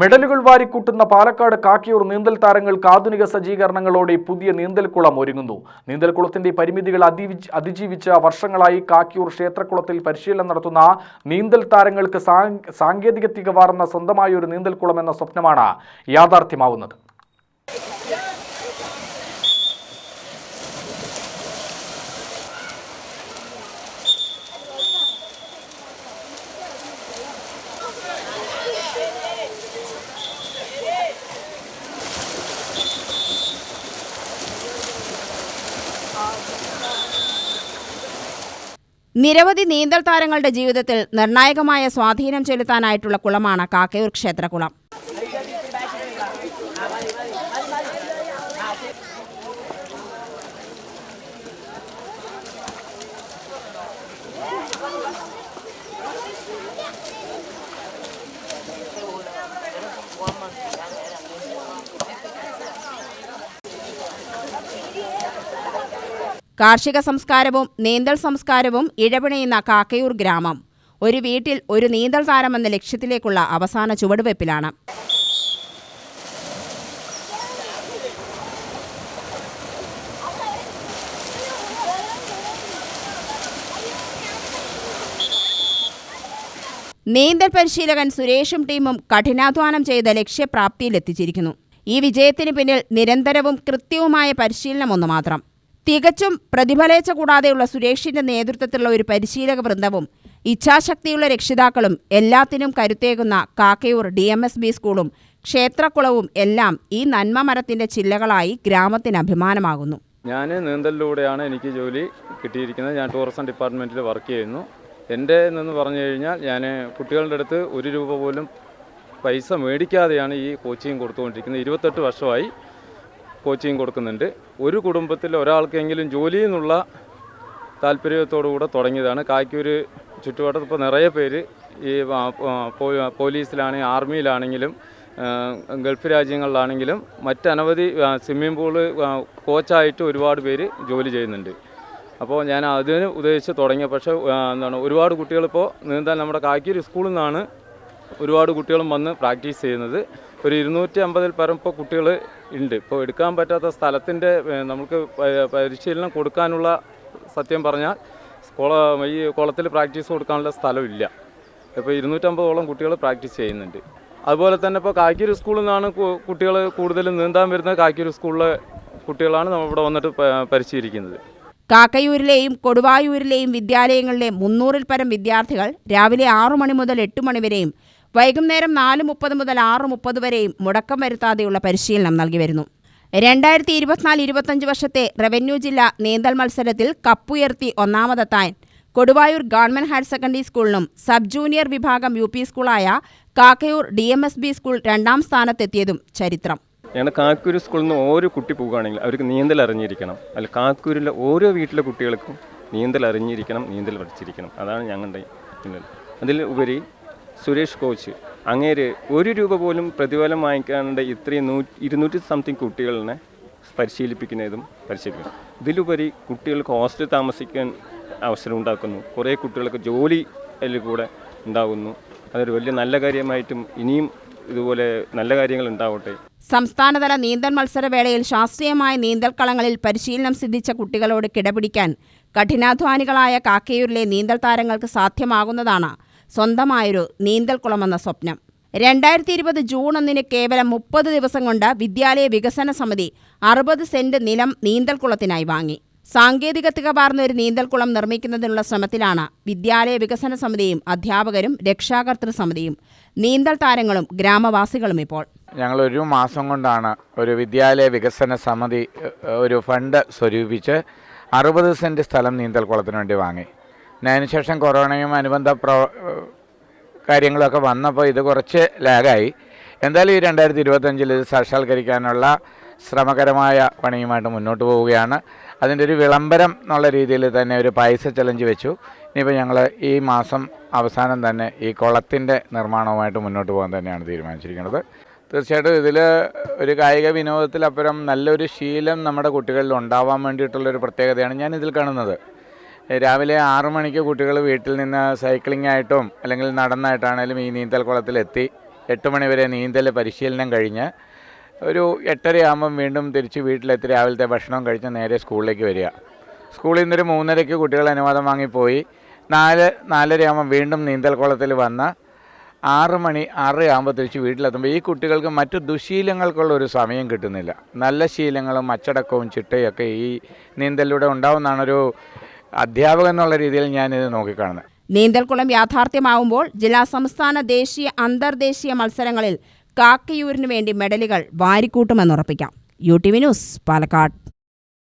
മെഡലുകൾ വാരിക്കൂട്ടുന്ന പാലക്കാട് കാക്കിയൂർ നീന്തൽ താരങ്ങൾക്ക് ആധുനിക സജ്ജീകരണങ്ങളോടെ പുതിയ നീന്തൽക്കുളം ഒരുങ്ങുന്നു. നീന്തൽക്കുളത്തിന്റെ പരിമിതികൾ അതിജീവിച്ച് വർഷങ്ങളായി കാക്കിയൂർ ക്ഷേത്രക്കുളത്തിൽ പരിശീലനം നടത്തുന്ന നീന്തൽ താരങ്ങൾക്ക് സാങ്കേതികത്തിക സാങ്കേതിക തികവാർന്ന സ്വന്തമായ ഒരു നീന്തൽക്കുളം എന്ന സ്വപ്നമാണ് യാഥാർത്ഥ്യമാവുന്നത്. നിരവധി നീന്തൽ താരങ്ങളുടെ ജീവിതത്തിൽ നിർണായകമായ സ്വാധീനം ചെലുത്താനായിട്ടുള്ള കുളമാണ് കാക്കയൂർ ക്ഷേത്രകുളം. കാർഷിക സംസ്കാരവും നീന്തൽ സംസ്കാരവും ഇഴപിണയുന്ന കാക്കയൂർ ഗ്രാമം. ഒരു വീട്ടിൽ ഒരു നീന്തൽ താരമെന്ന ലക്ഷ്യത്തിലേക്കുള്ള അവസാന ചുവടുവയ്പ്പിലാണ് നീന്തൽ പരിശീലകൻ സുരേഷും ടീമും കഠിനാധ്വാനം ചെയ്ത ലക്ഷ്യപ്രാപ്തിയിലെത്തിച്ചിരിക്കുന്നു. ഈ വിജയത്തിന് പിന്നിൽ നിരന്തരവും കൃത്യവുമായ പരിശീലനമൊന്നു മാത്രം തികച്ചും പ്രതിഫലേച്ച കൂടാതെയുള്ള സുരേഷിന്റെ നേതൃത്വത്തിലുള്ള ഒരു പരിശീലക വൃന്ദവും ഇച്ഛാശക്തിയുള്ള രക്ഷിതാക്കളും എല്ലാത്തിനും കരുത്തേകുന്ന Kakkayur D M S B സ്കൂളും ക്ഷേത്രക്കുളവും എല്ലാം ഈ നന്മ മരത്തിന്റെ ചില്ലകളായി ഗ്രാമത്തിന് അഭിമാനമാകുന്നു. ഞാൻ നീന്തലിലൂടെയാണ് എനിക്ക് ജോലി കിട്ടിയിരിക്കുന്നത്. ഞാൻ ടൂറിസം ഡിപ്പാർട്ട്മെന്റിൽ വർക്ക് ചെയ്യുന്നു. എന്റെ എന്ന് പറഞ്ഞു കഴിഞ്ഞാൽ ഞാൻ കുട്ടികളുടെ അടുത്ത് ഒരു രൂപ പോലും പൈസ മേടിക്കാതെയാണ് ഈ കോച്ചിങ് കൊടുത്തുകൊണ്ടിരിക്കുന്നത്. ഇരുപത്തെട്ട് വർഷമായി കോച്ചിങ് കൊടുക്കുന്നുണ്ട്. ഒരു കുടുംബത്തിൽ ഒരാൾക്കെങ്കിലും ജോലി എന്നുള്ള താല്പര്യത്തോടു കൂടെ തുടങ്ങിയതാണ്. കായ്ക്കൂര് ചുറ്റുവട്ടത്ത് ഇപ്പോൾ നിറയെ പേര് ഈ പോലീസിലാണെങ്കിൽ ആർമിയിലാണെങ്കിലും ഗൾഫ് രാജ്യങ്ങളിലാണെങ്കിലും മറ്റനവധി സ്വിമ്മിംഗ് പൂൾ കോച്ചായിട്ട് ഒരുപാട് പേര് ജോലി ചെയ്യുന്നുണ്ട്. അപ്പോൾ ഞാൻ അതിന് ഉദ്ദേശിച്ച് തുടങ്ങിയ പക്ഷേ എന്താണ് ഒരുപാട് കുട്ടികളിപ്പോൾ നീന്താൻ നമ്മുടെ കായ്ക്കൂര് സ്കൂളിൽ നിന്നാണ് ഒരുപാട് കുട്ടികളും വന്ന് പ്രാക്ടീസ് ചെയ്യുന്നത്. ഒരു ഇരുന്നൂറ്റി അമ്പതിൽ പരം ഇപ്പോൾ കുട്ടികൾ ഉണ്ട്. ഇപ്പോൾ എടുക്കാൻ പറ്റാത്ത സ്ഥലത്തിന്റെ നമുക്ക് പരിശീലനം കൊടുക്കാനുള്ള സത്യം പറഞ്ഞാൽ കുള ഈ കുളത്തിൽ പ്രാക്ടീസ് കൊടുക്കാനുള്ള സ്ഥലമില്ല ഇപ്പോൾ ഇരുന്നൂറ്റമ്പതോളം കുട്ടികൾ പ്രാക്ടീസ് ചെയ്യുന്നുണ്ട്. അതുപോലെ തന്നെ ഇപ്പോൾ കായ്ക്കൊരു സ്കൂളിൽ നിന്നാണ് കുട്ടികൾ കൂടുതലും നീന്താൻ വരുന്നത്. കായ്ക്കൊരു സ്കൂളിലെ കുട്ടികളാണ് നമ്മൾ ഇവിടെ വന്നിട്ട് പരിശീലിക്കുന്നത്. കാക്കയൂരിലെയും കൊടുവായൂരിലെയും വിദ്യാലയങ്ങളിലെ മുന്നൂറിൽ പരം വിദ്യാർത്ഥികൾ രാവിലെ ആറു മണി മുതൽ എട്ട് മണി വരെയും വൈകുന്നേരം നാല് മുപ്പത് മുതൽ ആറ് മുപ്പത് വരെയും മുടക്കം വരുത്താതെയുള്ള പരിശീലനം നൽകി വരുന്നു. രണ്ടായിരത്തി ഇരുപത്തിനാല് ഇരുപത്തഞ്ച് വർഷത്തെ റവന്യൂ ജില്ലാ നീന്തൽ മത്സരത്തിൽ കപ്പുയർത്തി ഒന്നാമതെത്താൻ കൊടുവായൂർ ഗവൺമെന്റ് ഹയർ സെക്കൻഡറി സ്കൂളിനും സബ് ജൂനിയർ വിഭാഗം U P സ്കൂളായ Kakkayur D M S B school രണ്ടാം സ്ഥാനത്തെത്തിയതും ചരിത്രം. ഞങ്ങളുടെ കാക്കൂര് സ്കൂളിൽ നിന്ന് ഓരോ കുട്ടി പോകുകയാണെങ്കിൽ അവർക്ക് നീന്തൽ അറിഞ്ഞിരിക്കണം. അല്ല കാക്കൂരിലെ ഓരോ വീട്ടിലെ കുട്ടികൾക്കും നീന്തൽ അറിഞ്ഞിരിക്കണം നീന്തൽ പഠിച്ചിരിക്കണം. അതാണ് ഞങ്ങളുടെ അതിൽ ഉപരി സുരേഷ് കോച്ച് അങ്ങേര് ഒരു രൂപ പോലും പ്രതിഫലം വാങ്ങിക്കാണ്ട് ഇത്രയും ഇരുന്നൂറ്റി സംതിങ് കുട്ടികളെ പരിശീലിപ്പിക്കുന്നതും പരിശീലിപ്പിക്കുന്നു. ഇതിലുപരി കുട്ടികൾക്ക് ഹോസ്റ്റലിൽ താമസിക്കാൻ അവസരം ഉണ്ടാക്കുന്നു. കുറേ കുട്ടികൾക്ക് ജോലി അതിൽ കൂടെ ഉണ്ടാകുന്നു. അതൊരു വലിയ നല്ല കാര്യമായിട്ടും ഇനിയും ഇതുപോലെ നല്ല കാര്യങ്ങൾ ഉണ്ടാവട്ടെ. സംസ്ഥാനതല നീന്തൽ മത്സരവേളയിൽ ശാസ്ത്രീയമായ നീന്തൽ നീന്തൽക്കളങ്ങളിൽ പരിശീലനം സിദ്ധിച്ച കുട്ടികളോട് കിടപിടിക്കാൻ കഠിനാധ്വാനികളായ കാക്കയൂരിലെ നീന്തൽ താരങ്ങൾക്ക് സാധ്യമാകുന്നതാണ് സ്വന്തമായൊരു നീന്തൽക്കുളമെന്ന സ്വപ്നം. രണ്ടായിരത്തി ഇരുപത് ജൂൺ ഒന്നിന് കേവലം മുപ്പത് ദിവസം കൊണ്ട് വിദ്യാലയ വികസന സമിതി അറുപത് സെന്റ് നിലം നീന്തൽക്കുളത്തിനായി വാങ്ങി. സാങ്കേതിക തികവാർന്ന ഒരു നീന്തൽക്കുളം നിർമ്മിക്കുന്നതിനുള്ള ശ്രമത്തിലാണ് വിദ്യാലയ വികസന സമിതിയും അധ്യാപകരും രക്ഷാകർതൃ സമിതിയും നീന്തൽ താരങ്ങളും ഗ്രാമവാസികളും ഇപ്പോൾ. ഞങ്ങൾ ഒരു മാസം കൊണ്ടാണ് ഒരു വിദ്യാലയ വികസന സമിതി ഒരു ഫണ്ട് സ്വരൂപിച്ച് അറുപത് സെന്റ് സ്ഥലം നീന്തൽക്കുളത്തിന് വേണ്ടി വാങ്ങി. അതിനുശേഷം കൊറോണയും അനുബന്ധ പ്രോ കാര്യങ്ങളൊക്കെ വന്നപ്പോൾ ഇത് കുറച്ച് ലാഗായി. എന്തായാലും ഈ രണ്ടായിരത്തി ഇരുപത്തഞ്ചിൽ ഇത് സാക്ഷാത്കരിക്കാനുള്ള ശ്രമകരമായ പണിയുമായിട്ട് മുന്നോട്ട് പോവുകയാണ്. അതിന്റെ ഒരു വിളംബരം എന്നുള്ള രീതിയിൽ തന്നെ ഒരു പൈസ ചലഞ്ച് വെച്ചു. ഇനിയിപ്പോൾ ഞങ്ങൾ ഈ മാസം അവസാനം തന്നെ ഈ കുളത്തിന്റെ നിർമ്മാണവുമായിട്ട് മുന്നോട്ട് പോകാൻ തന്നെയാണ് തീരുമാനിച്ചിരിക്കുന്നത്. തീർച്ചയായിട്ടും ഇതിൽ ഒരു കായിക വിനോദത്തിലപ്പുറം നല്ലൊരു ശീലം നമ്മുടെ കുട്ടികളിൽ ഉണ്ടാവാൻ വേണ്ടിയിട്ടുള്ളൊരു പ്രത്യേകതയാണ് ഞാൻ ഇതിൽ കാണുന്നത്. രാവിലെ ആറു മണിക്ക് കുട്ടികൾ വീട്ടിൽ നിന്ന് സൈക്ലിംഗ് ആയിട്ടും അല്ലെങ്കിൽ നടന്നായിട്ടാണേലും ഈ നീന്തൽ കുളത്തിലെത്തി. എട്ട് മണിവരെ നീന്തൽ പരിശീലനം കഴിഞ്ഞ് ഒരു എട്ടരയാകുമ്പം വീണ്ടും തിരിച്ച് വീട്ടിലെത്തി രാവിലത്തെ ഭക്ഷണം കഴിച്ച് നേരെ സ്കൂളിലേക്ക് വരിക. സ്കൂളിൽ നിന്നൊരു മൂന്നരയ്ക്ക് കുട്ടികൾ അനുവാദം വാങ്ങിപ്പോയി നാല് നാലരയാകുമ്പം വീണ്ടും നീന്തൽ കുളത്തിൽ വന്ന് ആറ് മണി ആറര ആകുമ്പോൾ തിരിച്ച് വീട്ടിലെത്തുമ്പോൾ ഈ കുട്ടികൾക്ക് മറ്റു ദുശീലങ്ങൾക്കുള്ള ഒരു സമയം കിട്ടുന്നില്ല. നല്ല ശീലങ്ങളും അച്ചടക്കവും ചിട്ടയൊക്കെ ഈ നീന്തലിലൂടെ ഉണ്ടാവുമെന്നാണൊരു അധ്യാപകൻ എന്നുള്ള രീതിയിൽ ഞാൻ ഞാനിത് നോക്കിക്കാണുന്നത്. നീന്തൽക്കുളം യാഥാർത്ഥ്യമാവുമ്പോൾ ജില്ലാ സംസ്ഥാന ദേശീയ അന്തർദേശീയ മത്സരങ്ങളിൽ കാക്കയൂരിനു വേണ്ടി മെഡലുകൾ വാരിക്കൂട്ടുമെന്നുറപ്പിക്കാം. U T V news Palakkad.